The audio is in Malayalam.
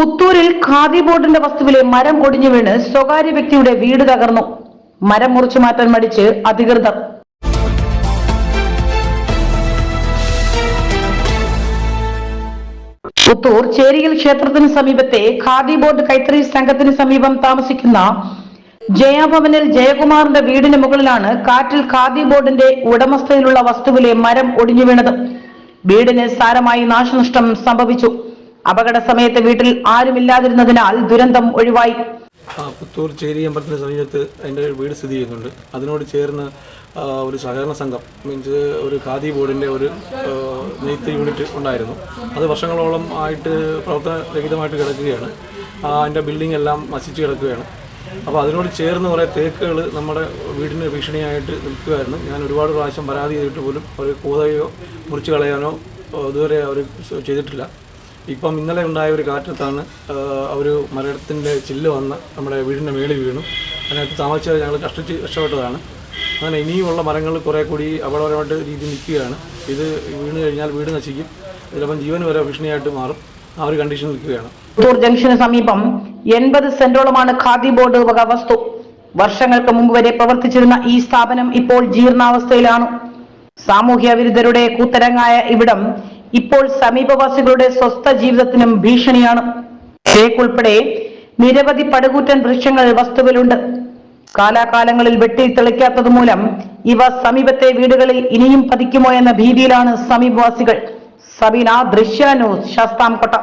പുത്തൂരിൽ ഖാദി ബോർഡിന്റെ വസ്തുവിലെ മരം ഒടിഞ്ഞു വീണ് സ്വകാര്യ വ്യക്തിയുടെ വീട് തകർന്നു. മരം മുറിച്ചു മാറ്റാൻ മടിച്ച് അധികൃതർ. പുത്തൂർ ചേരിയിൽ ക്ഷേത്രത്തിന് സമീപത്തെ ഖാദി ബോർഡ് കൈത്തറി സംഘത്തിന് സമീപം താമസിക്കുന്ന ജയഭവനിൽ ജയകുമാറിന്റെ വീടിന് മുകളിലാണ് കാറ്റിൽ ഖാദി ബോർഡിന്റെ ഉടമസ്ഥയിലുള്ള വസ്തുവിലെ മരം ഒടിഞ്ഞു വീണത്. വീടിന് സാരമായി നാശനഷ്ടം സംഭവിച്ചു. അപകട സമയത്ത് വീട്ടിൽ ആരുമില്ലാതിരുന്നതിനാൽ ദുരന്തം ഒഴിവായി. പുത്തൂർ ചേരി അമ്പലത്തിന് സമീപത്ത് എന്റെ വീട് സ്ഥിതി ചെയ്യുന്നുണ്ട്. അതിനോട് ചേർന്ന് ഒരു സഹകരണ സംഘം മീൻസ് ഒരു ഖാദി ബോർഡിന്റെ ഒരു നെയ്ത്ത് യൂണിറ്റ് ഉണ്ടായിരുന്നു. അത് വർഷങ്ങളോളം ആയിട്ട് പ്രവർത്തനരഹിതമായിട്ട് കിടക്കുകയാണ്. അതിന്റെ ബിൽഡിംഗ് എല്ലാം നശിച്ച് കിടക്കുകയാണ്. അപ്പോൾ അതിനോട് ചേർന്ന് കുറേ തേക്കുകൾ നമ്മുടെ വീടിന് ഭീഷണിയായിട്ട് നിൽക്കുകയായിരുന്നു ഞാൻ ഒരുപാട് പ്രാവശ്യം പരാതി ചെയ്തിട്ട് പോലും അവർ കൂതയോ മുറിച്ച് കളയാനോ ഇതുവരെ അവർ ചെയ്തിട്ടില്ല. ഇപ്പം ഇന്നലെ ഉണ്ടായ ഒരു കാറ്റത്താണ് അവർ മരത്തിന്റെ ചില്ല് വന്ന് നമ്മുടെ വീടിന്റെ മേളിൽ വീണു. അതിനകത്ത് താമസിച്ചത് ഞങ്ങൾ കഷ്ടിച്ച് രക്ഷപ്പെട്ടതാണ്. അങ്ങനെ ഇനിയുമുള്ള മരങ്ങൾ കുറേ കൂടി അപകടപരമായിട്ട് രീതി നിൽക്കുകയാണ്. ഇത് വീണ് കഴിഞ്ഞാൽ വീട് നശിക്കും. ചിലപ്പം ജീവൻ വരെ ഭീഷണിയായിട്ട് മാറും. ആ ഒരു കണ്ടീഷൻ നിൽക്കുകയാണ്. പുത്തൂർ ജംഗ്ഷന് സമീപം എൺപത് സെന്റോളമാണ് ഖാദി ബോർഡ് വക വസ്തു. വർഷങ്ങൾക്ക് മുമ്പ് വരെ പ്രവർത്തിച്ചിരുന്ന ഈ സ്ഥാപനം ഇപ്പോൾ ജീർണാവസ്ഥയിലാണ്. സാമൂഹ്യ വിരുദ്ധരുടെ കൂത്തരങ്ങായ ഇവിടം ഇപ്പോൾ സമീപവാസികളുടെ സ്വസ്ഥ ജീവിതത്തിനും ഭീഷണിയാണ്. തേക്കുൾപ്പെടെ നിരവധി പടുകൂറ്റൻ വൃക്ഷങ്ങൾ വസ്തുവിലുണ്ട്. കാലാകാലങ്ങളിൽ വെട്ടി തെളിക്കാത്തത് മൂലം ഇവ സമീപത്തെ വീടുകളിൽ ഇനിയും പതിക്കുമോ എന്ന ഭീതിയിലാണ് സമീപവാസികൾ. സബീന ദൃശ്യാനു ശാസ്താംകോട്ട.